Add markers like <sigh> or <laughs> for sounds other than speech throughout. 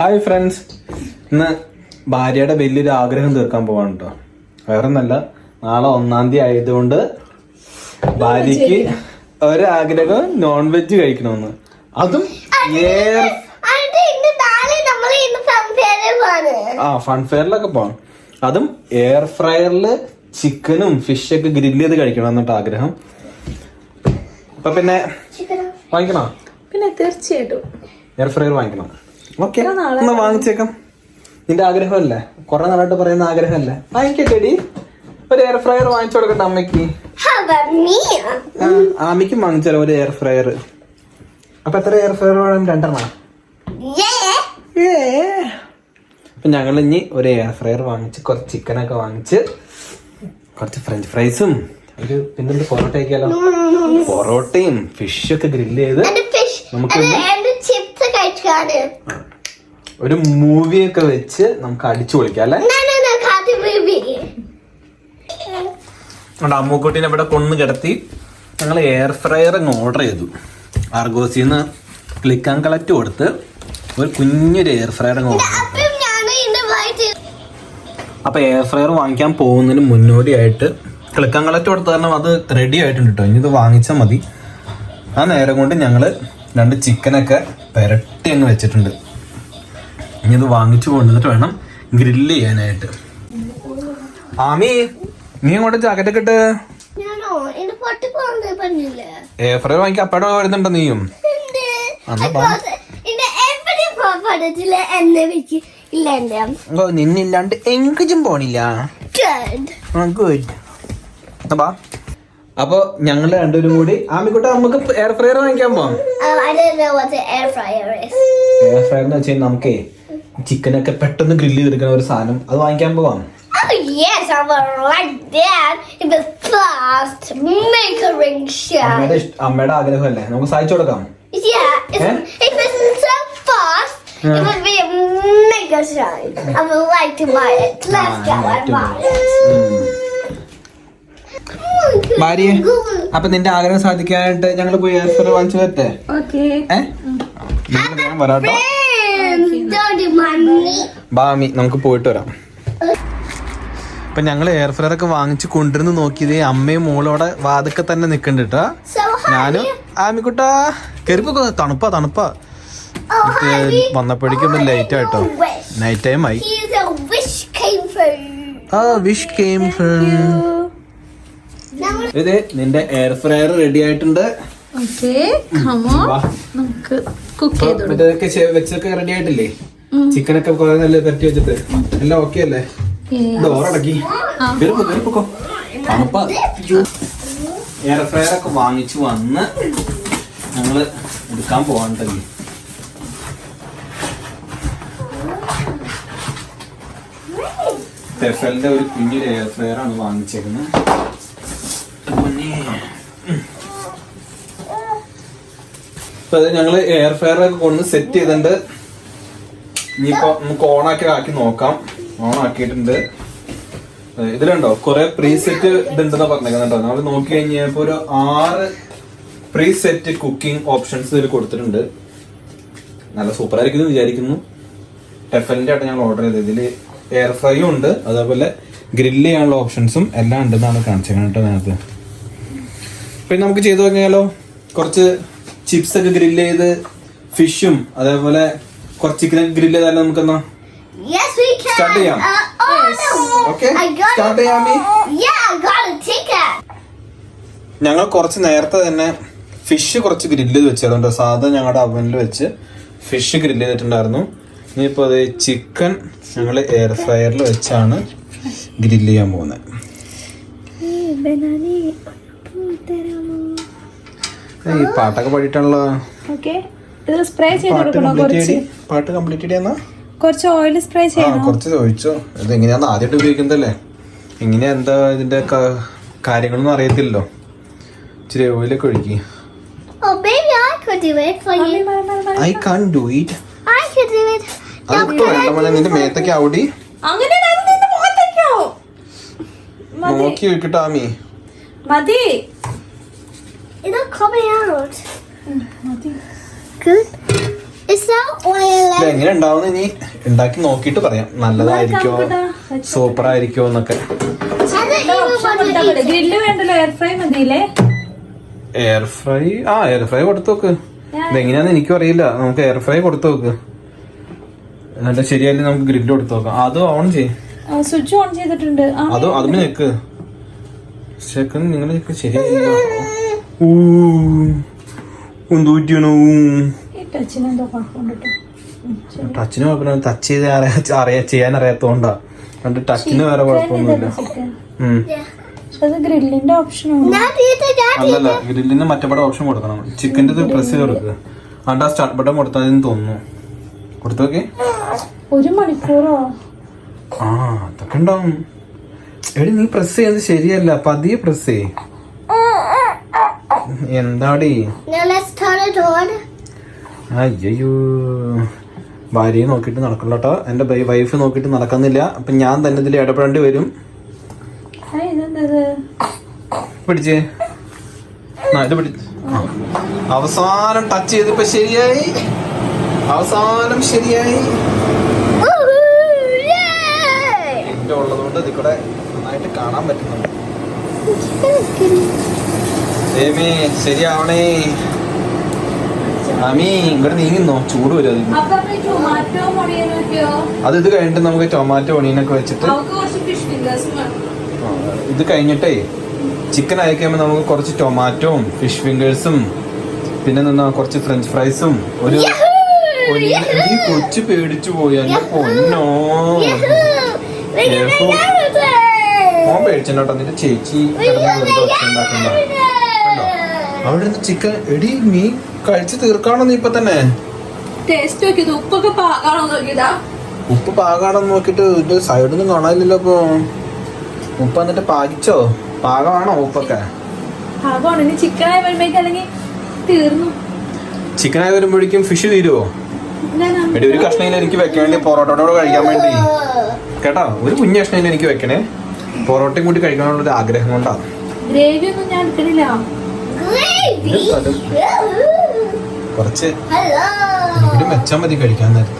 Hi friends ഇന്ന് ഭാര്യയുടെ വലിയൊരു ആഗ്രഹം തീർക്കാൻ പോവാണ് കേട്ടോ വേറൊന്നല്ല നാളെ ഒന്നാം തീയതി ആയതുകൊണ്ട് ഭാര്യക്ക് ഒരാഗ്രഹം നോൺ വെജ് കഴിക്കണമെന്ന്. അതും ആ ഫൺ ഫെയറിലൊക്കെ പോവാം. അതും എയർ ഫ്രയറിൽ ചിക്കനും ഫിഷൊക്കെ ഗ്രില്ല് ചെയ്ത് കഴിക്കണം എന്നിട്ട് ആഗ്രഹം. അപ്പൊ പിന്നെ വാങ്ങിക്കണോ? പിന്നെ തീർച്ചയായിട്ടും. എയർ ഫ്രയർ വാങ്ങിക്കണം? ഓക്കെ എന്നാ വാങ്ങിച്ചേക്കാം. നിന്റെ ആഗ്രഹമല്ലേ? കുറെ നാളായിട്ട് പറയുന്ന ആഗ്രഹമല്ലേ? വാങ്ങിക്കട്ടെടി ഒരു എയർ ഫ്രയർ വാങ്ങിച്ചു കൊടുക്കട്ടെ അമ്മയ്ക്ക്. ആമിക്കും വാങ്ങിച്ചാലോ ഒരു എയർ ഫ്രയർ അപ്പൊ എത്ര എയർ ഫ്രയർ വേണം? രണ്ടെണ്ണം? അപ്പൊ ഞങ്ങൾ ഇനി ഒരു എയർ ഫ്രയർ വാങ്ങിച്ച് കുറച്ച് ചിക്കനൊക്കെ വാങ്ങിച്ച് കുറച്ച് ഫ്രഞ്ച് ഫ്രൈസും ഒരു പിന്നെന്ത് പൊറോട്ട ആക്കിയാലോ പൊറോട്ടയും ഫിഷൊക്കെ ഗ്രില്ല് ചെയ്ത് നമുക്ക് ചിപ്സ് കഴിക്കാണ് ഒരു മൂവിയൊക്കെ വെച്ച് നമുക്ക് അടിച്ചു പൊളിക്കാം അല്ലെ? നമ്മുടെ അമ്മൂക്കുട്ടീനെ ഇവിടെ കൊണ്ടു കിടത്തി ഞങ്ങൾ എയർ ഫ്രയർ അങ്ങ് ഓർഡർ ചെയ്തു. ആർഗോസിന്ന് ക്ലിക്ക് ആൻഡ് കളക്ട് കൊടുത്ത് ഒരു കുഞ്ഞൊരു എയർ ഫ്രയർ അങ്ങ് ഓർഡർ ചെയ്തു. അപ്പം ഞാൻ ഇന്ന് വൈകിട്ട് അപ്പൊ എയർ ഫ്രയർ വാങ്ങിക്കാൻ പോകുന്നതിന് മുന്നോടിയായിട്ട് ക്ലിക്ക് ആൻഡ് കളക്ട് കൊടുത്ത കാരണം അത് റെഡി ആയിട്ടുണ്ട് കേട്ടോ ഇനി ഇത് വാങ്ങിച്ചാൽ മതി. ആ നേരം കൊണ്ട് ഞങ്ങൾ രണ്ട് ചിക്കനൊക്കെ പെരട്ടി അങ്ങ് വെച്ചിട്ടുണ്ട്. ഇനി ഇത് വാങ്ങിച്ചു കൊണ്ടുവന്നിട്ട് വേണം ഗ്രില്ല് ചെയ്യാനായിട്ട്. ആമി നീ ഇങ്ങോട്ട് ജാക്കറ്റ് ഒക്കെ ഇട്ട്. എയർ ഫ്രയർ വാങ്ങിക്കാൻ അപ്പടെ വരുന്നുണ്ടോ നീയും? നിന്നില്ലാണ്ട് എങ്കിലും പോണില്ല. ഗുഡ് ബാ അപ്പൊ ഞങ്ങൾ രണ്ടുപേരും കൂടി ആമിക്കുട്ട നമുക്ക് എയർ ഫ്രയർ വാങ്ങിക്കാൻ പോവാം. Oh. എയർ ഫ്രയർ എന്ന് വെച്ചാൽ നമുക്കേ ചിക്കനൊക്കെ പെട്ടെന്ന് ഗ്രില്ല് ചെയ്തെടുക്കുന്ന ഒരു സാധനം അത് വാങ്ങിക്കാൻ പോവാം Oh yes, I would like that. It was fast, make a ring shot. അമ്മയുടെ ഇഷ്ട- അമ്മയുടെ ആഗ്രഹമല്ലേ നമുക്ക് സഹായിച്ചു കൊടുക്കാം Yeah, if, Eh? if it's so fast, it would be a mega shot. I would like to buy it. Let's Ah, go I like and to buy buy it. ഭാര്യ അപ്പൊ നിന്റെ ആഗ്രഹം സാധിക്കാനായിട്ട് ഞങ്ങൾ പോയി എയർ ഫ്രയർ വാങ്ങിച്ചു വരട്ടെ okay ഏ നിങ്ങൾ വേഗം വരാട്ടോ money. ബാമി നമുക്ക് പോയിട്ട് വരാം. അപ്പൊ ഞങ്ങൾ എയർ ഫ്രയർ ഒക്കെ വാങ്ങിച്ചു കൊണ്ടുവരുന്ന് നോക്കിയത് അമ്മയും മോളോടെ വാതൊക്കെ തന്നെ നിക്കണ്ടിട്ട ഞാനും ആമിക്കുട്ടാ. കരുപ്പൊക്കെ തണുപ്പാ തണുപ്പാ. Oh, വന്നപ്പോഴേക്കും ലൈറ്റ് ആയിട്ടോ നൈറ്റ് ടൈം ആയി. ആ വിഷ് കെയിം ഇത് നിന്റെ എയർ ഫ്രയർ റെഡി ആയിട്ടുണ്ട്. ഓക്കെ കമോ നമുക്ക് കുക്ക് ചെയ്തു മറ്റേതൊക്കെ ചെ- വെച്ചൊക്കെ റെഡി ആയിട്ടില്ലേ? ചിക്കനൊക്കെ കുറെ നല്ല തട്ടി വെച്ചിട്ട്. എല്ലാം ഓക്കെ അല്ലേ? ഡോറടക്കി കയറിപ്പോ കയറിപ്പോ തണുപ്പാ. എയർ ഫ്രയർ ഒക്കെ വാങ്ങിച്ചു വന്ന് ഞങ്ങൾ എടുക്കാൻ പോവാണ്ടെങ്കിൽ ടെഫലിന്റെ ഒരു കുഞ്ഞൊരു എയർ ഫ്രയർ ആണ് വാങ്ങിച്ചേക്കുന്നത് ഇപ്പൊ അത് ഞങ്ങൾ എയർ ഫ്രയർ ഒക്കെ കൊണ്ട് സെറ്റ് ചെയ്തിട്ടുണ്ട്. ഇനിയിപ്പോ നമുക്ക് ഓണാക്കി ആക്കി നോക്കാം. ഓൺ ആക്കിയിട്ടുണ്ട്. ഇതിലുണ്ടോ? കുറെ പ്രീ സെറ്റ് ഇതുണ്ടെന്നാ പറഞ്ഞേക്കുന്നുണ്ടോ നമ്മൾ നോക്കി കഴിഞ്ഞപ്പോ ഒരു ആറ് പ്രീ സെറ്റ് കുക്കിംഗ് ഓപ്ഷൻസ് ഇതിൽ കൊടുത്തിട്ടുണ്ട്. നല്ല സൂപ്പർ ആയിരിക്കും വിചാരിക്കുന്നു. ടെഫലിന്റെ ആയിട്ട് ഞങ്ങൾ ഓർഡർ ചെയ്തത്. ഇതിൽ എയർ ഫ്രൈയും ഉണ്ട്. അതേപോലെ ഗ്രില്ല് ചെയ്യാനുള്ള ഓപ്ഷൻസും എല്ലാം ഉണ്ടെന്നാണ് കാണിച്ചേക്കുന്നത് കേട്ടോ അതിനകത്ത് പിന്നെ നമുക്ക് ചെയ്തു കഴിഞ്ഞാലോ കുറച്ച് ചിപ്സ് ഒക്കെ ഗ്രില്ല് ചെയ്ത് ഫിഷും അതേപോലെ കുറച്ച് ചിക്കൻ ഗ്രില്ല് ചെയ്താലും can. Start ചെയ്യാം. Uh, oh. ചെയ്യാമി. ഞങ്ങൾ കുറച്ച് നേരത്തെ തന്നെ ഫിഷ് കുറച്ച് ഗ്രില്ല് ചെയ്ത് വെച്ചതുകൊണ്ട് സാധനം ഞങ്ങളുടെ അവനിൽ വെച്ച് ഫിഷ് ഗ്രില്ല് ചെയ്തിട്ടുണ്ടായിരുന്നു. ഇനിയിപ്പോൾ അത് ചിക്കൻ ഞങ്ങൾ എയർ ഫ്രയറിൽ വെച്ചാണ് ഗ്രില്ല് ചെയ്യാൻ പോകുന്നത്. ഈ പാട്ടൊക്കെ പാടിയിട്ടാണല്ലോ. ഓക്കെ. ഇത് സ്പ്രേ ചെയ്ത് കൊടുക്കണോ കുറച്ച്? പാട്ട് കംപ്ലീറ്റ് ചെയ്തെന്നാ കുറച്ച് ഓയിൽ സ്പ്രേ ചെയ്യണം? കുറച്ച് ചോദിച്ചോ. ഇത് എങ്ങനെയാന്ന് ആദ്യമായിട്ട് ഉപയോഗിക്കുന്നതല്ലേ? എങ്ങനെയാ എന്താ ഇതിന്റെ കാര്യങ്ങളൊന്നും അറിയത്തില്ലല്ലോ. ഇച്ചിരി ഓയിലൊക്കെ ഒഴുക്കി. I can do it. അതിപ്പോ വേണ്ട മോനെ നിന്റെ മേത്തൊക്കെ ഔടി നോക്കി ആമി മതി. It's not coming out. മതി Good. It's not oily. ഇത് എങ്ങനെ ഉണ്ടാവും ഇനി? ഉണ്ടാക്കി നോക്കിയിട്ട് പറയാം. നല്ലതായിരിക്കോ സൂപ്പർ ആയിരിക്കോ എന്നൊക്കെ. ഗ്രില്ല് വേണ്ടല്ലോ എയർ ഫ്രൈ മതിയില്ലേ? എയർ ഫ്രൈ ആ എയർ ഫ്രൈ കൊടുത്തു നോക്ക്. ഇതെങ്ങനെയാന്ന് എനിക്കും അറിയില്ല. നമുക്ക് എയർ ഫ്രൈ കൊടുത്തു നോക്ക്. എന്നിട്ട് ശരിയായാലും നമുക്ക് ഗ്രില്ല് കൊടുത്തു നോക്കാം. അത് ഓൺ ചെയ്യും. സ്വിച്ച് ഓൺ ചെയ്തിട്ടുണ്ട്. ആ, അത് അതും. നിക്ക് സെക്കൻഡ് നിങ്ങൾ ശരിയായില്ല <laughs> എന്തോ ശരി. ടച്ചിന് കുഴപ്പമില്ല. ടച്ച് ചെയ്ത് അറിയാ ചെയ്യാൻ അറിയാത്തോണ്ടാ എന്നിട്ട് ടച്ചിന് വേറെ കുഴപ്പമൊന്നുമില്ല അത് ഗ്രില്ലിന്റെ ഓപ്ഷൻ അല്ലല്ല ഗ്രില്ലിന് മറ്റേ ഓപ്ഷൻ കൊടുക്കണം. ചിക്കന്റെ ഇത് പ്രസ് ചെയ്ത് കൊടുക്കുക അണ്ട് ആ സ്റ്റാർട്ട് ബട്ടൺ കൊടുത്താൽ തോന്നുന്നു. കൊടുത്തു നോക്കി. ഒരു മണിക്കൂറോ? ആ അതൊക്കെ ഉണ്ടാവും. എടി നീ പ്രസ് ചെയ്യുന്നത് ശരിയല്ല. പതിയെ പ്രസ് ചെയ് എന്താടി? അയ്യോ ഭാര്യയെ നോക്കിട്ട് നടക്കില്ല കേട്ടോ എന്റെ വൈഫ് നോക്കിട്ട് നടക്കുന്നില്ല. അപ്പം ഞാൻ തന്നെ ഇതിൽ ഇടപെടേണ്ടി വരും. പിടിച്ചേ. ആ ഇത് പിടി അവസാനം ടച്ച് ചെയ്തിപ്പോ ശരിയായി. അവസാനം ശരിയായി! ഉള്ളതുകൊണ്ട് ഇതിൽ കൂടെ നന്നായിട്ട് കാണാൻ പറ്റുന്നുണ്ട്. ദേവി ശരിയാവണേ. അമീ ഇങ്ങോട്ട് നീങ്ങുന്നോ ചൂട് വരും അത് ഇത് കഴിഞ്ഞിട്ട് നമുക്ക് ടൊമാറ്റോ ഒണിയനൊക്കെ വെച്ചിട്ട് ഇത് കഴിഞ്ഞിട്ടേ ചിക്കൻ അയക്കുമ്പോൾ നമുക്ക് കുറച്ച് ടൊമാറ്റോയും ഫിഷ് ഫിംഗേഴ്സും പിന്നെ നിന്നാ കുറച്ച് ഫ്രഞ്ച് ഫ്രൈസും ഒരു ഈ കൊച്ചു പേടിച്ചു പോയി എന്റെ പൊന്നോ. മോൻ പേടിച്ചോട്ടോ നിന്റെ ചേച്ചി കിടന്ന് വെറുതെ ഒച്ച ഉണ്ടാക്കണ്ട അവിടെ നിന്ന് ചിക്കൻ എടി മീൻ കഴിച്ചു തീർക്കാണോ നീ ഇപ്പൊ തന്നെ? ടേസ്റ്റ് നോക്കിയത് ഉപ്പൊക്കെ പാകാണോ നോക്കിയതാ? ഉപ്പ് പാകാണെന്ന് നോക്കിട്ട് ഇത് സൈഡിൽ നിന്ന് കാണാനില്ലല്ലോ ഇപ്പൊ. ഉപ്പ് എന്നിട്ട് പാകിച്ചോ? പാകമാണോ ഉപ്പൊക്കെ? പാകമാണ്. ഇനി ചിക്കൻ ആയി വരുമ്പോഴേക്ക് അല്ലെങ്കിൽ തീർന്നു. ചിക്കനായി വരുമ്പോഴേക്കും ഫിഷ് തീരുവോ? എടി ഒരു കഷ്ണയിൽ എനിക്ക് വെക്കാൻ വേണ്ടി പൊറോട്ടയോട് കഴിക്കാൻ വേണ്ടി. കേട്ടോ? ഒരു കുഞ്ഞു കഷ്ണയിൽ എനിക്ക് വെക്കണേ. പൊറോട്ടയും കൂടി കഴിക്കാനുള്ള ഒരു ആഗ്രഹം കൊണ്ടാണ് ഗ്രേവി ഒന്നും ഞാൻ എടുക്കണില്ല. കുറച്ച്! ഇവിടെ വെച്ചാൽ മതി കഴിക്കാൻ നേരത്തെ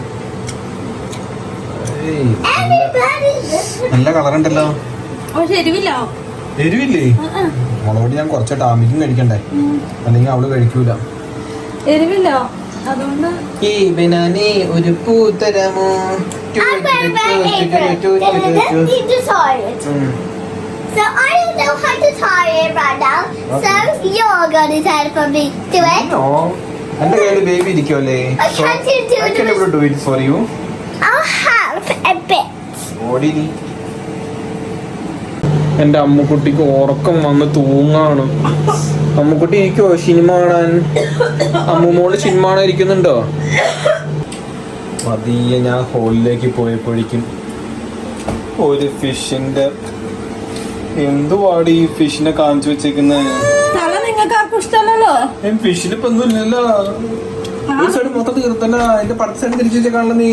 നല്ല- കളറുണ്ടല്ലോ കളർ ഉണ്ടല്ലോ എരിവില്ല. മുളകൊടി ഞാൻ കുറച്ച് ടാമിക്കും കഴിക്കണ്ടേ. അല്ലെങ്കിൽ അവൾ കഴിക്കൂല എരിവില്ല അതുകൊണ്ട് ഈ ബനാനെ ഒരു പൂ തരാമോ So I don't know how to tie it right now. So you're gonna decide for me. Do it. എന്റെ കയ്യിൽ <laughs> ബേബി ഇരിക്കുമല്ലേ I can't do I can it. never do it for you. I'll help a bit. ഓടി നീ എന്റെ അമ്മുക്കുട്ടിക്ക് ഉറക്കം വന്ന് തൂങ്ങാണ് Ammukutty ഇരിക്കോ cinema കാണാൻ അമ്മുമോൾ cinema കാണാൻ ഇരിക്കുന്നുണ്ടോ പതിയെ ഞാൻ ഹോളിലേക്ക് പോയപ്പോഴേക്കും ഒരു ഫിഷിന്റെ എന്തുവാടി ഈ ഫിഷിനെ കാണിച്ചു വെച്ചേക്കുന്നത് തല നിങ്ങൾക്ക് ആർക്കും ഇഷ്ടമല്ലല്ലോ? ഫിഷിന് ഇപ്പൊ ഒന്നുമില്ലല്ലോ ഒരു സൈഡ് മൊത്തം തീർത്തല്ല അതിന്റെ പടത്ത സൈഡ് തിരിച്ചു വെച്ചേക്കാണല്ലോ നീ.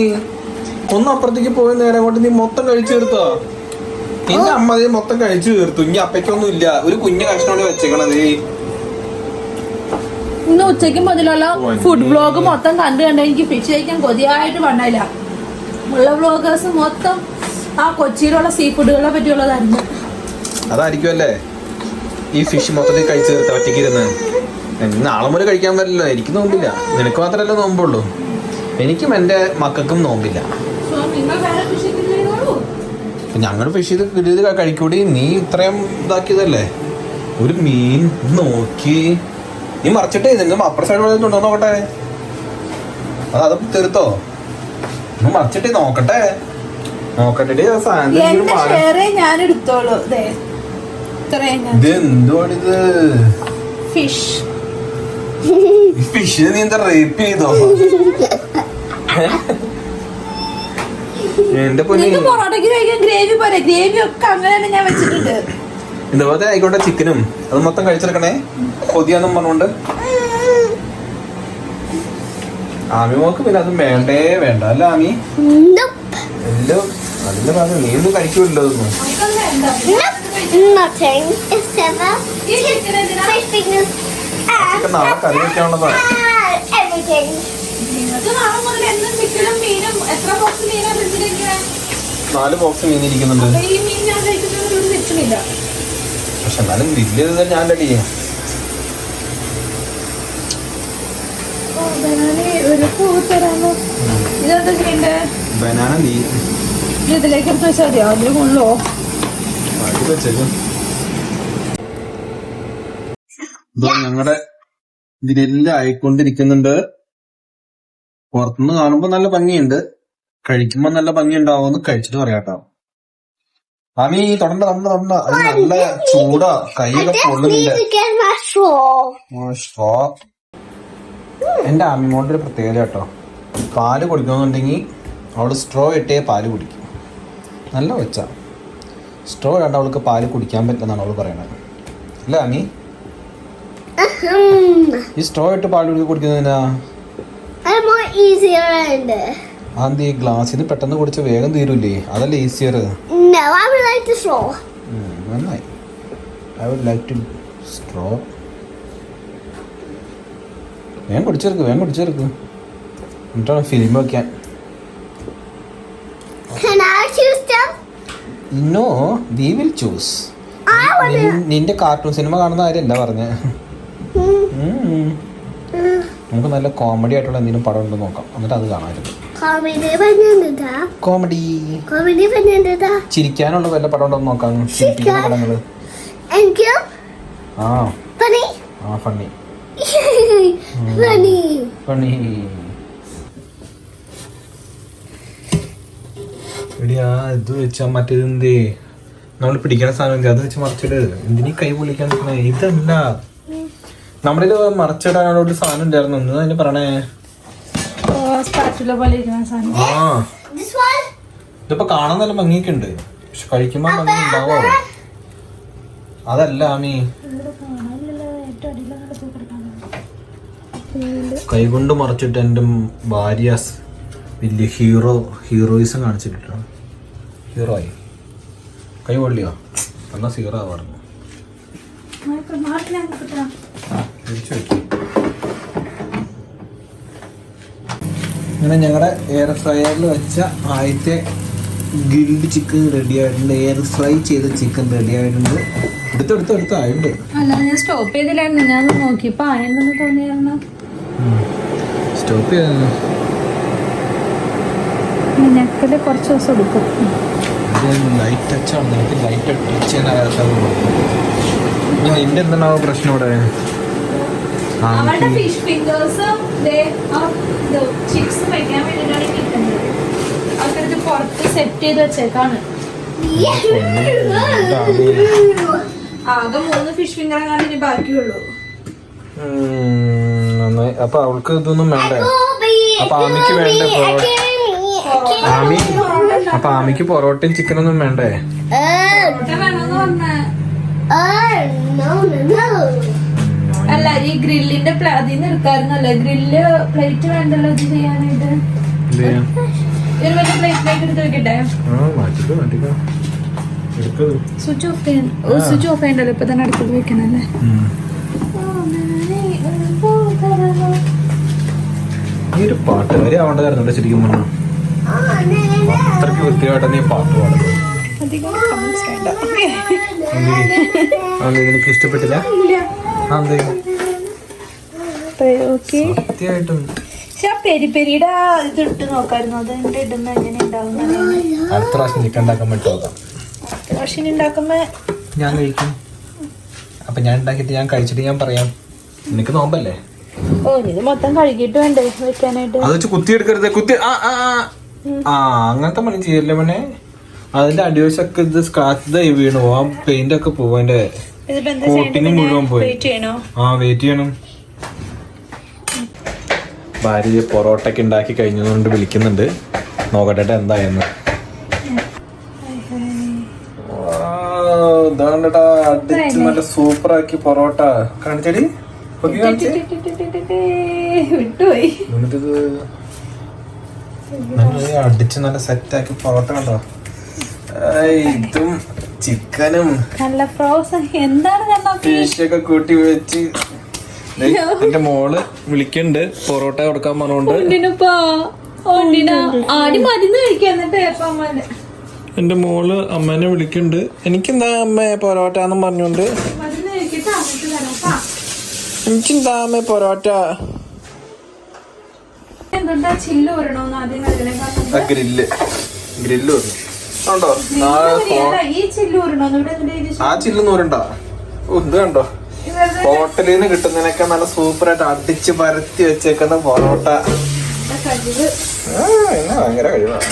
ഒന്ന് അപ്പുറത്തേക്ക് പോയ നേരം കൊണ്ട് നീ മൊത്തം കഴിച്ചു തീർത്തോ? നിന്റെ അമ്മ അതേ മൊത്തം കഴിച്ചു തീർത്തു. ഇനി അപ്പയ്ക്കൊന്നും ഇല്ല. ഒരു കുഞ്ഞു കഷ്ണമാണ് വെച്ചേക്കണത് ഇന്ന് ഉച്ചയ്ക്ക് മുതലുള്ള ഫുഡ് ബ്ലോഗ് മൊത്തം കണ്ടു കണ്ട എനിക്ക് ഫിഷ് കഴിക്കാൻ കൊതിയായിട്ട് പണ്ടായില്ല ഉള്ള ബ്ലോഗേഴ്സ് മൊത്തം ആ കൊച്ചിയിലുള്ള സീ ഫുഡുകളെ പറ്റിയുള്ളതായിരുന്നു. അതായിരിക്കും അല്ലേ? ഈ ഫിഷ് മൊത്തത്തിൽ കഴിച്ചു തീർത്ത ഒറ്റയ്ക്ക് ഇരുന്ന് എനിക്ക് നാളെ മുതൽ കഴിക്കാൻ പറ്റില്ല. എനിക്ക് നോമ്പില്ല. നിനക്ക് മാത്രമല്ല നോമ്പുള്ളൂ. എനിക്കും എന്റെ മക്കൾക്കും നോമ്പില്ല. ഞങ്ങൾ ഫിഷ് ചെയ്ത് കിട്ടിയത് കഴിക്കൂടി. നീ ഇത്രയും ഇതാക്കിയതല്ലേ? ഒരു മീൻ നോക്കി. നീ മറിച്ചിട്ടേ നിങ്ങൾ അപ്പുറ സൈഡ് ഉണ്ടോ നോക്കട്ടെ. അത് അത് തീർത്തോ? നീ മറിച്ചിട്ടേ നോക്കട്ടെ. നോക്കട്ടെ ഞാൻ എടുത്തോളൂ ദേ ഇത്രയും ഞാൻ ഇത് എന്തുവാണിത്? ഫിഷ് ഫിഷിനെ നീ എന്താ റേപ്പ് ചെയ്തോ? എന്റെ പൊന്നി. പൊറോട്ടയ്ക്ക് കഴിക്കാൻ ഗ്രേവി പോരെ ഗ്രേവി ഒക്കെ അങ്ങനെ ഞാൻ വെച്ചിട്ടുണ്ട്. ഇതുപോലത്തെ ആയിക്കോട്ടെ ചിക്കനും അത് മൊത്തം കഴിച്ചെടുക്കണേ കൊതിയാന്നും പറഞ്ഞോണ്ട്. ആമി മോക്ക് പിന്നെ അത് വേണ്ടേ വേണ്ട അല്ല ആമി? എല്ലോ എല്ലാം അതിന്റെ ഭാഗം നീ ഒന്നും കഴിക്കൂല്ലോ അതൊന്നും. Nothing. It's seven. You can എന്തിനാ? Fish fingers. and നാളെ കറി വെക്കാനുള്ളതാണ് everything. നിങ്ങൾക്ക് നാളെ മുതൽ എന്നും ചിക്കനും മീനും എത്ര ബോക്സ് മീനാ ഫ്രിഡ്ജിലേക്ക് നാല് ബോക്സ് മീനിരിക്കുന്നുണ്ട് ഈ മീൻ ഞാൻ കഴിക്കുന്നത് ഇവിടെ നിൽക്കുന്നില്ല പക്ഷെ എന്നാലും വലിയ ഇത് ഞാൻ റെഡി ചെയ്യാം ഒരു പൂ തരാമോ ഇതെന്താ ചെയ്യണ്ടേ ബനാന നീ ഇത് ഇതിലേക്ക് എടുത്ത് വെച്ചാൽ മതിയോ അതിൽ കൊള്ളോ വെച്ചേക്കും ഞങ്ങളുടെ ഇതിലെല്ലാം ആയിക്കൊണ്ടിരിക്കുന്നുണ്ട്. പുറത്തുനിന്ന് കാണുമ്പോ നല്ല ഭംഗിയുണ്ട്. കഴിക്കുമ്പോ നല്ല ഭംഗി ഉണ്ടാവുമെന്ന് കഴിച്ചിട്ട് പറയാട്ടോ ആമി തൊടണ്ട തൊണ്ട തൊണ്ട അത് നല്ല ചൂടാ. കൈയൊക്കെ പൊള്ളുന്നില്ല എന്റെ ആമിമോണ്ട് ഒരു പ്രത്യേകത കേട്ടോ. പാൽ കുടിക്കണമെന്നുണ്ടെങ്കിൽ അവൾ സ്ട്രോ ഇട്ടേ പാൽ കുടിക്കും. നല്ല വെച്ച. സ്ട്രോ ഇടാണ്ട് അവൾക്ക് പാൽ കുടിക്കാൻ പറ്റില്ലെന്നാണ് അവൾ പറയുന്നത് അല്ല അമ്മി ഈ സ്ട്രോ ഇട്ട് പാൽ കുടി- കുടിക്കുന്നതിനാ അതെന്ത് ഈ ഗ്ലാസ്സിൽ നിന്ന് പെട്ടെന്ന് കുടിച്ച് വേഗം തീരൂലേ അതല്ല ഈസിയർ. നന്നായി. I would like to straw വേഗം കുടിച്ചെടുക്ക് വേഗം കുടിച്ചെടുക്ക്. എന്നിട്ടാണ് ഫിലിം വെക്കാൻ. No we will choose. നിന്റെ കാർട്ടൂൺ സിനിമ കാണുന്ന കാര്യമല്ല പറഞ്ഞ. നമുക്ക് നല്ല കോമഡി ആയിട്ടുള്ള എന്തെങ്കിലും പടം ഉണ്ടോ നോക്കാം. എന്നിട്ട് അത് കാണാമായിരുന്നു. കോമഡി. ചിരിക്കാനുള്ള വല്ല പടം ഉണ്ടോ നോക്കാം. ചിരിക്കുന്ന പടങ്ങൾ. ആ. Funny. ആ ഫണ്ണി <laughs> ഫണ്ണി ഇത് വെച്ചാ മറ്റേത് എന്തേ നമ്മൾ പിടിക്കണ സാധനം അത് വെച്ച് മറിച്ചിട് എന്തിനീ കൈ പൊളിക്കാൻ നിൽക്കണേ ഇതല്ല. നമ്മുടെ മറച്ചിടാനുള്ള ഒരു സാധനം ഉണ്ടായിരുന്നു. എന്താ അതിന് പറയണേ? ആ. ഇതിപ്പോ കാണാൻ നല്ല ഭംഗിയൊക്കെ ഉണ്ട് പക്ഷെ കഴിക്കുമ്പോ ഭംഗി ഉണ്ടാവോ? അതല്ല ആമി. കൈകൊണ്ട് മറച്ചിട്ട് എന്റെ ഭാര്യ വലിയ ഹീറോ ഹീറോയിസം കാണിച്ചിട്ടാണ് ഹീറോ ആയി കൈ പൊള്ളിയോ? എന്നാ സീറോ പറഞ്ഞു ഇങ്ങനെ ഞങ്ങളുടെ എയർ ഫ്രയറിൽ വെച്ച ആദ്യത്തെ ഗ്രിൽഡ് ചിക്കൻ റെഡി ആയിട്ടുണ്ട്. എയർ ഫ്രൈ ചെയ്ത ചിക്കൻ റെഡി ആയിട്ടുണ്ട്. എടുത്ത് എടുത്ത് എടുത്ത്. ആയിട്ടുണ്ട്. അല്ല ഞാൻ സ്റ്റോപ്പ് ചെയ്തില്ലായിരുന്നു. ഞാൻ നോക്കിയപ്പോ ആയെന്നു തോന്നിയായിരുന്നു? സ്റ്റോപ്പ് ചെയ്തു? ഞെക്കൽ കുറച്ച് ദിവസം എടുക്കും. ലൈറ്റ് ടച്ച് ആണ്. എനിക്ക് ലൈറ്റ് ടച്ച് ചെയ്യാൻ അറിയാത്തത് നിന്റെ എന്താണ് പ്രശ്നം ഇവിടെ? പുറത്ത് സെറ്റ് ചെയ്ത് വെച്ചേക്കാണ്. ആകെ മൂന്ന് ഫിഷ് ഫിംഗർ എങ്ങാണ്ട് ഇനി ബാക്കിയുള്ളൂ. ഉം, അപ്പൊ അവൾക്ക് ഇതൊന്നും വേണ്ടേ. അപ്പൊ അമ്മയ്ക്ക് വേണ്ടേ. ആമി അപ്പൊ ആമിക്ക് പൊറോട്ടയും ചിക്കനൊന്നും വേണ്ടേ? പറഞ്ഞ. അല്ല ഈ ഗ്രില്ലിന്റെ അതിന്ന് എടുക്കാറുന്നല്ലേ ഗ്രില്ല് പ്ലേറ്റ് വേണ്ടല്ലോ ഇത് ചെയ്യാനായിട്ട്? ഒരു വലിയ പ്ലേറ്റിലേക്ക് എടുത്ത് വെക്കട്ടെ? സ്വിച്ച് ഓഫ് ചെയ്യാൻ ഓ സ്വിച്ച് ഓഫ് ചെയ്യണ്ടല്ലോ. ഇപ്പൊ തന്നെ അടുത്തത് വെക്കണല്ലേ? ഈ ഒരു പാട്ടുകാരി ആവേണ്ടതായിരുന്നു ശരിക്കും no. അത്രയ്ക്ക് വൃത്തിയായിട്ട് നീ പാട്ട് പാടും ഇഷ്ടപ്പെട്ടില്ല? ആ, എന്തേ? ഓക്കെ. സത്യമായിട്ടും പക്ഷെ ആ പെരി പെരിയുടെ ഇത് ഇട്ട് നോക്കായിരുന്നു. അത് ഇടുന്ന എങ്ങനെ ഉണ്ടാവും അടുത്ത പ്രാവശ്യം ചിക്കൻ ഉണ്ടാക്കാൻ പറ്റുമോ നോക്കാം. പക്ഷെ ഉണ്ടാക്കുമ്പോ ഞാൻ കഴിക്കും. അപ്പൊ ഞാൻ ഉണ്ടാക്കിയിട്ട് ഞാൻ കഴിച്ചിട്ട് ഞാൻ പറയാം. നിനക്ക് നോമ്പല്ലേ? ഓ ഇത് മൊത്തം കഴുകിയിട്ട് വേണ്ടേ വെക്കാനായിട്ട്? അത് വെച്ച് കുത്തി എടുക്കരുത് കുത്തി ആ ആ. ആ. അങ്ങനത്തെ പണി ചെയ്യല്ലേ മണേ അതിന്റെ അടിവശമൊക്കെ ഇത് സ്ക്രാച്ച് വീണു. ആ പെയിന്റ് ഒക്കെ പോവാന്റെ കോട്ടിങ് മുഴുവൻ പോയി. ആ വെയിറ്റ് ചെയ്യണം. ഭാര്യ പൊറോട്ടൊക്കെ ഉണ്ടാക്കി കഴിഞ്ഞതുകൊണ്ട് വിളിക്കുന്നുണ്ട്. നോക്കട്ടെ എന്തായെന്ന്. ഇതാണ്ടാ അടിച്ച് നല്ല സൂപ്പർ ആക്കി പൊറോട്ട. കാണിച്ചടി? വിട്ടുപോയി. എന്നിട്ടിത് നല്ല അടിച്ച് നല്ല സെറ്റ് ആക്കി പൊറോട്ട കണ്ടോ? ഇതും ചിക്കനും നല്ല ഫ്രോസൺ എന്താണ് ഫിഷൊക്കെ കൂട്ടി വെച്ച്. എന്റെ മോൾ വിളിക്കണ്ട്. പൊറോട്ട കൊടുക്കാൻ പറഞ്ഞോണ്ട്. എന്റെ മോൾ അമ്മേനെ വിളിക്കണ്ട്. എനിക്കെന്താ അമ്മ പൊറോട്ട എന്നും പറഞ്ഞോണ്ട്. എനിക്കെന്താ അമ്മ പൊറോട്ട? എന്തുണ്ടാ ചില്ല് വരണോന്ന് ആദ്യം അതിനേക്കാൾ ഗ്രില്ല്. ഗ്രില്ല് ഉണ്ടോ നാളെ ഹോ- ഈ ചില്ല് വരണോന്ന്? ഇവിടെ എന്തിനാ ഇത് ആ ചില്ല് കണ്ടോ? ഹോട്ടലിൽ നിന്ന് കിട്ടുന്നതിനൊക്കെ നല്ല സൂപ്പറായിട്ട് അടിച്ച് പരത്തി വെച്ചേക്കുന്ന പൊറോട്ട. ആ, ഭയങ്കര കഴിവാണ്.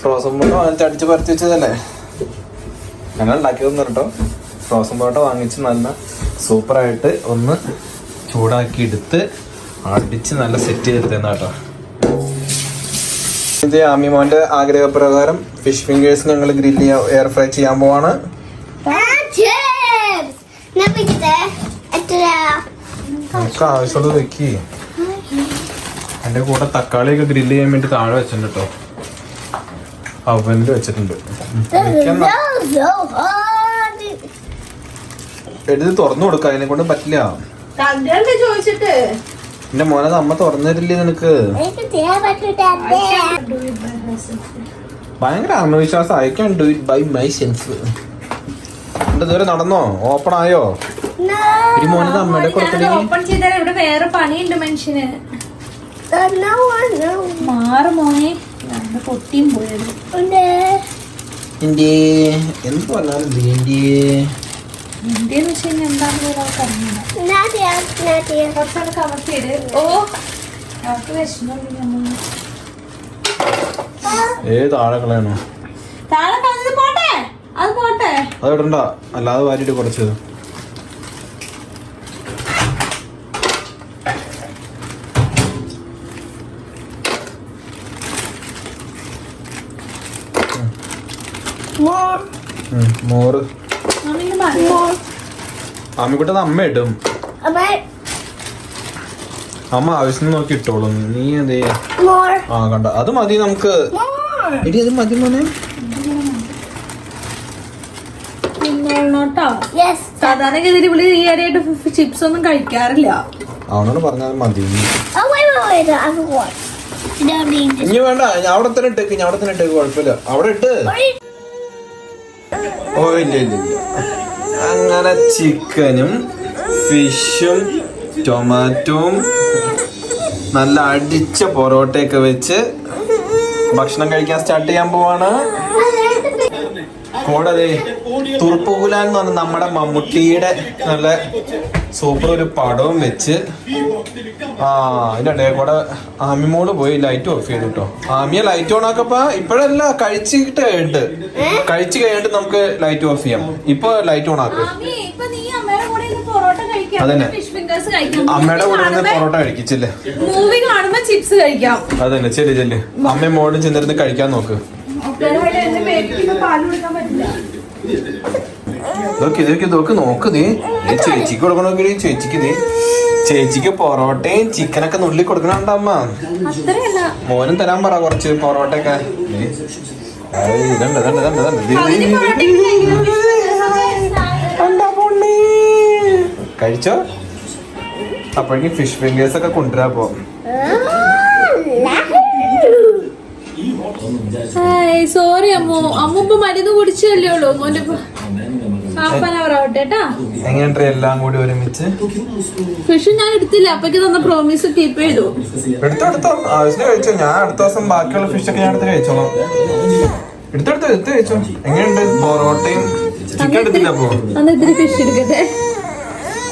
ഫ്രോസൺ പൊറോട്ട വാങ്ങിച്ച് അടിച്ച് പരത്തി വെച്ചതല്ലേ? ഞങ്ങൾ ഉണ്ടാക്കിയതെന്ന് കേട്ടോ. ഫ്രോസൺ പൊറോട്ട വാങ്ങിച്ച് നല്ല സൂപ്പറായിട്ട് ഒന്ന് ചൂടാക്കി എടുത്ത് അടിച്ച് നല്ല സെറ്റ് ചെയ്തെടുത്തേന്ന കേട്ടോ. ഇത് ആമിമോന്റെ ആഗ്രഹപ്രകാരം ഫിഷ് ഫിംഗേഴ്സ് ഞങ്ങൾ ഗ്രില്ല് ചെയ്യാൻ എയർ ഫ്രൈ ചെയ്യാൻ പോവാണ്. നമുക്ക് ആവശ്യമുള്ളത് വെക്കി. എന്റെ കൂടെ തക്കാളിയൊക്കെ ഗ്രില്ല് ചെയ്യാൻ വേണ്ടി താഴെ വെച്ചിട്ടുണ്ട് കേട്ടോ അവനിൽ വെച്ചിട്ടുണ്ട്. എടുത്ത് തുറന്നു കൊടുക്ക അതിനെ കൊണ്ട് പറ്റില്ല. ചോദിച്ചിട്ട്. എന്റെ മോനെ അമ്മ തുറന്നിട്ടില്ലേ തരില്ലേ നിനക്ക് ഭയങ്കര ആത്മവിശ്വാസം I can do it by my sense എന്റെ ദൂരെ നടന്നോ? ഓപ്പൺ ആയോ. ഒരു മോനത് അമ്മയുടെ കൊടുത്തില്ലേ ഓപ്പൺ ചെയ്താൽ ഇവിടെ വേറെ പണിയുണ്ട് മനുഷ്യന്. മാറ് മോനെ. പൊട്ടിയും പോയത് എന്ത് പറഞ്ഞാലും ഇന്ത്യ ഇന്ത്യന്ന് വെച്ച് കഴിഞ്ഞാൽ എന്താണെന്ന് ഒരാൾക്ക് അറിയില്ല. കുറച്ചാണ് കമത്തിയത് ഓ അവർക്ക് വിഷമം ഏത് താഴെ കളയണോ താഴെ കളഞ്ഞത് പോട്ടെ. അത് പോട്ടെ. അത് ഇടണ്ട. അല്ലാതെ വാരിട്ട് കുറച്ച് More, ഉം, മോറ്. അമ്മിക്കുട്ടത് അമ്മ ഇടും. അമ്മ. ആവശ്യം നോക്കി ഇട്ടോളും. നീ എന്തേ more. ആ കണ്ട. അത് മതി നമുക്ക്. More. എടി അത് മതി മോനെ. ഇവിടെ ഈ ചിപ്സ് ഒന്നും കഴിക്കാറില്ല. അവനോട് പറഞ്ഞാൽ മതി. ഇനി വേണ്ട. ഞാൻ അവിടെ തന്നെ ഇട്ടേക്ക് ഞാൻ അവിടെ തന്നെ ഇട്ടേക്ക്. കുഴപ്പമില്ല. അവിടെ ഇട്ട്. ഓ അങ്ങനെ ചിക്കനും ഫിഷും ടൊമാറ്റോയും നല്ല അടിച്ച പൊറോട്ടയൊക്കെ വെച്ച് ഭക്ഷണം കഴിക്കാൻ സ്റ്റാർട്ട് ചെയ്യാൻ പോവാണ്. കൂടെ തുറുപ്പുകുലാൻ എന്ന് പറഞ്ഞ നമ്മുടെ മമ്മൂട്ടിയുടെ നല്ല സൂപ്പർ ഒരു പടവും വെച്ച്. ആ ഇല്ലേ ഇടയിൽ കൂടെ ആമിമോൾ പോയി ലൈറ്റ് ഓഫ് ചെയ്തു കേട്ടോ ആമിയെ ലൈറ്റ് ഓൺ ആക്കപ്പ. ഇപ്പഴല്ല കഴിച്ചിട്ട് കഴിഞ്ഞിട്ട്. കഴിച്ചു കഴിഞ്ഞിട്ട് നമുക്ക് ലൈറ്റ് ഓഫ് ചെയ്യാം. ഇപ്പൊ ലൈറ്റ് ഓൺ ആക്കും. അതന്നെ. അമ്മയുടെ കൂടെ നിന്ന് പൊറോട്ട കഴിക്കിച്ചില്ലേ? മൂവി കാണുമ്പോ ചിപ്സ് കഴിക്കാം. അതന്നെ ചെല്ലു ചെല്ലു. അമ്മയും മോളും ചെന്നിരുന്ന് കഴിക്കാൻ നോക്ക്. പാൽ കൊടുക്കാൻ പറ്റില്ല. ഇതൊക്കെ നോക്കി നോക്ക് നോക്ക് നീ ഏ, ചേച്ചിക്ക് കൊടുക്കണമെങ്കിൽ ചേച്ചിക്ക് നീ. ചേച്ചിക്ക് പൊറോട്ടയും ചിക്കനൊക്കെ നുള്ളി കൊടുക്കണുണ്ട് അമ്മ? അത്രയല്ല. മോനും തരാൻ പറ കുറച്ച് പൊറോട്ടയൊക്കെ. ഇതുണ്ട് ഇതുണ്ട് ഇതുണ്ട് ഇതുണ്ട്. കഴിച്ചോ? അപ്പോഴേക്കും ഫിഷ് ഫിംഗേഴ്സ് ഒക്കെ കൊണ്ടുവരാ പോ. സോറി അമ്മു. അമ്മുമ്പോ ഇപ്പൊ മരുന്ന് കുടിച്ചല്ലേ ഉള്ളൂ. മോന്റെ എങ്ങനെയുണ്ട് എല്ലാം കൂടി ഒരുമിച്ച്? ഫിഷ് ഞാൻ എടുത്തില്ല അപ്പൊക്ക് തന്ന പ്രോമിസ് കീപ്പ് ചെയ്തു എടുത്തെടുത്തോ എടുത്തോ ആവശ്യം കഴിച്ചോ. ഞാൻ അടുത്ത ദിവസം ബാക്കിയുള്ള ഫിഷ് ഒക്കെ ഞാൻ എടുത്ത് കഴിച്ചോളാം. എടുത്തെടുത്തോ എടുത്ത് കഴിച്ചോ. എങ്ങനെയുണ്ട്? പൊറോട്ടയും ചിക്കൻ എടുത്തില്ല അപ്പോ ഫിഷ് എടുക്കട്ടെ.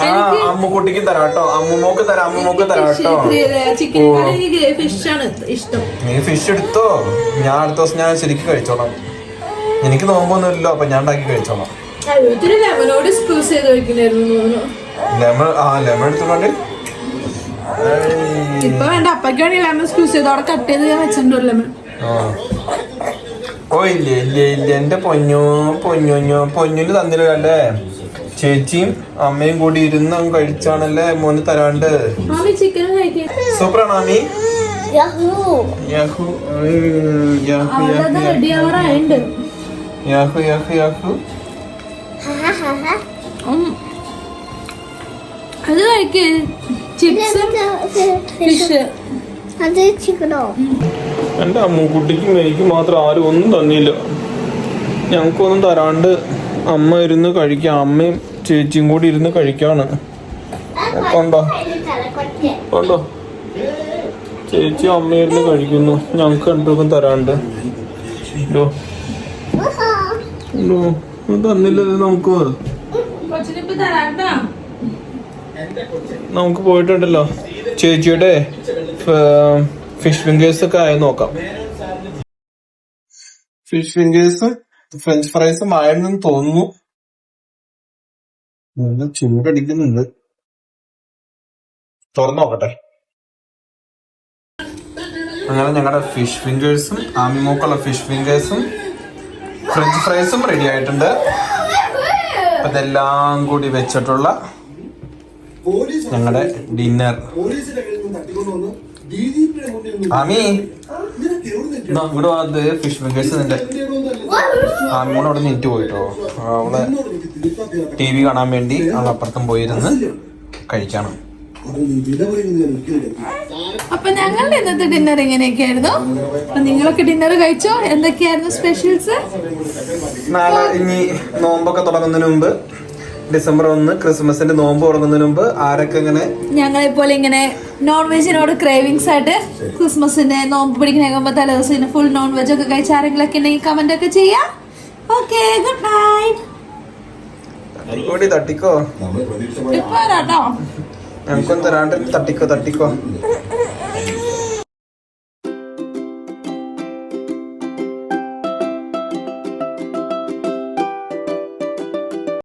ആ അമ്മുക്കുട്ടിക്ക് തരാം കേട്ടോ അമ്മുമോക്ക് തരാം അമ്മുമോക്ക് തരാം കേട്ടോ നീ ഫിഷ് എടുത്തോ. ഞാൻ അടുത്ത ദിവസം ഞാൻ ശരിക്കും കഴിച്ചോളാം. എനിക്ക് നോമ്പൊന്നുമില്ലല്ലോ അപ്പൊ ഞാൻ ഉണ്ടാക്കി കഴിച്ചോളാം. ലെമനോട് സ്ക്യൂസ് ചെയ്ത് ലെമൺ ആ ലെമൺ എടുത്തോണ്ട് ഇപ്പൊ വേണ്ട അപ്പക്കാണ് ലെമൺ സ്ക്യൂസ് ചെയ്ത്. അവിടെ കട്ട് ചെയ്ത് ഞാൻ വെച്ചിട്ടുണ്ട് ലെമൺ. ഓ ഇല്ല ഇല്ല ഇല്ല. എന്റെ പൊന്നു പൊന്നിന് തന്നില്ലല്ലേ ചേച്ചിയും അമ്മയും കൂടി ഇരുന്ന് കഴിച്ചാണല്ലേ മോന് തരാണ്ട്. സൂപ്പറാണോ Ami Yahoo. Yahoo Yahoo Yahoo Yahoo Yahoo. അത് കഴിക്കേ ചിപ്സും ഫിഷ് അത് ചിക്കനോ എന്റെ അമ്മുക്കുട്ടിക്കും എനിക്ക് മാത്രം ആരും ഒന്നും തന്നില്ല. ഞങ്ങൾക്കൊന്നും തരാണ്ട് അമ്മ ഇരുന്ന് കഴിക്കാം. അമ്മയും ചേച്ചിയും കൂടി ഇരുന്ന് കഴിക്കാണ്. ഉണ്ടോ? ഉണ്ടോ? ചേച്ചി അമ്മ ഇരുന്ന് കഴിക്കുന്നു. ഞങ്ങൾക്ക് രണ്ടുപേർക്കും തരാണ്ട്. ഉണ്ടോ ഉണ്ടോ തന്നില്ലല്ലോ നമുക്ക്. നമുക്ക് പോയിട്ടുണ്ടല്ലോ. ചേച്ചിയുടെ ഫിഷ് ഫിംഗേഴ്സ് ഒക്കെ ആയി നോക്കാം. ഫിഷ് ഫിംഗേഴ്സ് ഫ്രഞ്ച് ഫ്രൈസും ആയെന്ന് തോന്നുന്നു. നല്ല ചൂടടിക്കുന്നുണ്ട് തുറന്നു നോക്കട്ടെ. അങ്ങനെ ഞങ്ങളുടെ ഫിഷ് ഫിംഗേഴ്സും ആമിമോക്കുള്ള ഫിഷ് ഫിംഗേഴ്സും ഫ്രഞ്ച് ഫ്രൈസും റെഡി ആയിട്ടുണ്ട്. അപ്പൊ ഇതെല്ലാം കൂടി വെച്ചിട്ടുള്ള ഞങ്ങളുടെ ഡിന്നർ ആമി ഫിഷ് ഫിംഗേഴ്സ് നിന്റെ. പോയിട്ടോ. അവൾ ടി വി കാണാൻ വേണ്ടി അവൾ അപ്പുറത്തും പോയിരുന്ന് കഴിക്കണം. അപ്പൊ ഞങ്ങളുടെ ഇന്നത്തെ ഡിന്നർ ഇങ്ങനെയൊക്കെയായിരുന്നു അപ്പൊ നിങ്ങളൊക്കെ ഡിന്നർ കഴിച്ചോ? എന്തൊക്കെയായിരുന്നു സ്പെഷ്യൽസ് നാളെ ഇനി നോമ്പൊക്കെ തുടങ്ങുന്നതിന് മുമ്പ് ഡിസംബർ ഒന്ന് ക്രിസ്മസിന്റെ നോമ്പ് തുടങ്ങുന്നതിന് മുമ്പ് ആരൊക്കെ ഇങ്ങനെ ഞങ്ങളെ പോലെ ഇങ്ങനെ നോൺ വെജിനോട് ക്രേവിങ്സ് ആയിട്ട് ക്രിസ്മസിന്റെ നോമ്പ് പിടിക്കുന്ന തലേ ദിവസം ഫുൾ നോൺ വെജ് ഒക്കെ കഴിച്ച ആരെങ്കിലും ഒക്കെ ഉണ്ടെങ്കിൽ കമന്റ് ഒക്കെ ചെയ്യാം. ഓക്കെ ഗുഡ് നൈറ്റ് കൂടി തട്ടിക്കോ? വരാട്ടോ ഞങ്ങൾക്കൊന്നും തരാണ്ട് തട്ടിക്കോ തട്ടിക്കോ.